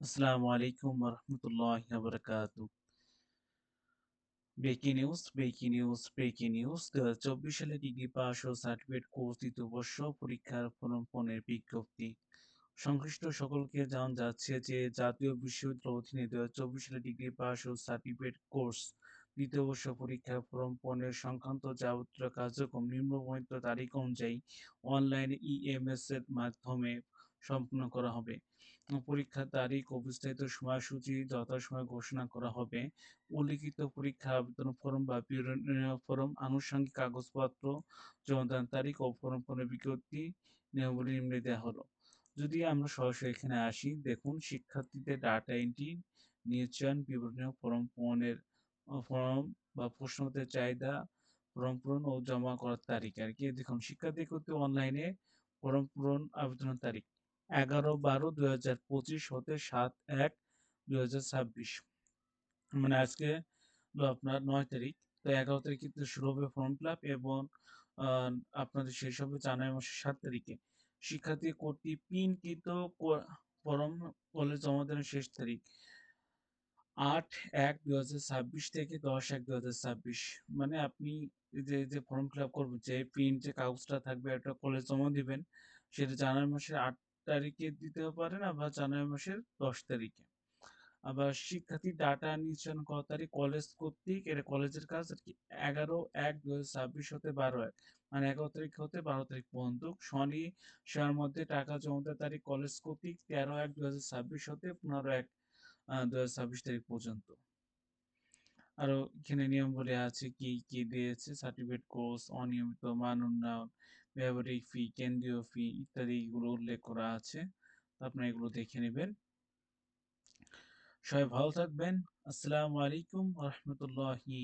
আসসালামু আলাইকুম রহমতুল্লাহ বারকাতু breaking news breaking news breaking news দু চব্বিশ সালে ডিগ্রি পাস ও সার্টিফিকেট কোর্স দ্বিতীয় বর্ষ পরীক্ষার ফলাফলের বিজ্ঞপ্তি। সংশ্লিষ্ট সকলকে জানান যাচ্ছে যে জাতীয় বিশ্ববিদ্যালয় অধীনে দু চব্বিশ সালে ডিগ্রি পাস ও সার্টিফিকেট কোর্স দ্বিতীয় বর্ষ পরীক্ষার ফর্ম পূরণের সংক্রান্ত যাবতীয় কার্যক্রম নিম্নবর্ণিত তারিখ অনুযায়ী অনলাইন ইএমএস এর মাধ্যমে সম্পন্ন করা হবে। পরীক্ষার তারিখ ও বিস্তারিত সময়সূচি, যথাসময়ে ঘোষণা করা হবে। উল্লিখিত পরীক্ষা আবেদন ফর্ম বা ফর্ম আনুষঙ্গিক কাগজপত্র, জমাদান তারিখ ও ফর্ম পূরণের বিজ্ঞপ্তি, নিয়মাবলী নিম্নে দেওয়া হলো। যদি আমরা সরাসরি এখানে আসি, দেখুন শিক্ষার্থীদের ডাটা এন্ট্রি নিয়োজন বিবরণীয় ফর্ম পূরণের ফর্ম বা প্রশ্নপত্রের চাহিদা, ফর্ম পূরণ ও জমা করার তারিখ। আর কি, দেখুন শিক্ষার্থী করতে অনলাইনে ফর্ম পূরণ আবেদনের তারিখ। এগারো বারো দুই হাজার পঁচিশ হতে সাত এক দুই হাজার ছাব্বিশ। মানে আজকে আপনার নয় তারিখ। তো এগারো তারিখ কিন্তু শুরু হবে ফর্ম ফিল এবং আপনাদের শেষ হবে জানুয়ারি মাসের সাত তারিখে। শিক্ষার্থী কর্তৃক পিনকৃত ফর্ম কলেজ জমা দেওয়ার শেষ তারিখ আট এক দু হাজার ছাব্বিশ থেকে দশ এক দু হাজার ছাব্বিশ। মানে আপনি যে যে ফর্ম ফিল আপ করবেন, যে প্রিন্ট যে কাগজটা থাকবে, একটা কলেজ জমা দিবেন, সেটা জানুয়ারি মাসের আট তারিখে দিতে পারেন আবার জানুয়ারি মাসের দশ তারিখে। আবার শিক্ষার্থী ডাটা নিশ্চয়ন কত তারিখ কলেজ কর্তৃক, এটা কলেজের কাজ আর কি, এগারো এক দু ছাব্বিশ হতে বারো এক মানে এগারো তারিখ হতে বারো তারিখ পর্যন্ত। শনি সেয়ার মধ্যে টাকা জমাতে তারিখ কলেজ কর্তৃক তেরো এক দু ছাব্বিশ হতে পনেরো এক দু ছাব্বিশ তারিখ পর্যন্ত। আরও এখানে নিয়ম বলে আছে কি কি দিয়েছে? সার্টিফিকেট কোর্স অনিয়মিত, মান উন্নয়ন, ব্যবহারিক ফি কেন্দ্রীয় ফি ইত্যাদি এগুলো উল্লেখ করা আছে। আপনারা এগুলো দেখে নেবেন। সবাই ভালো থাকবেন। আসসালামু আলাইকুম রহমতুল্লাহি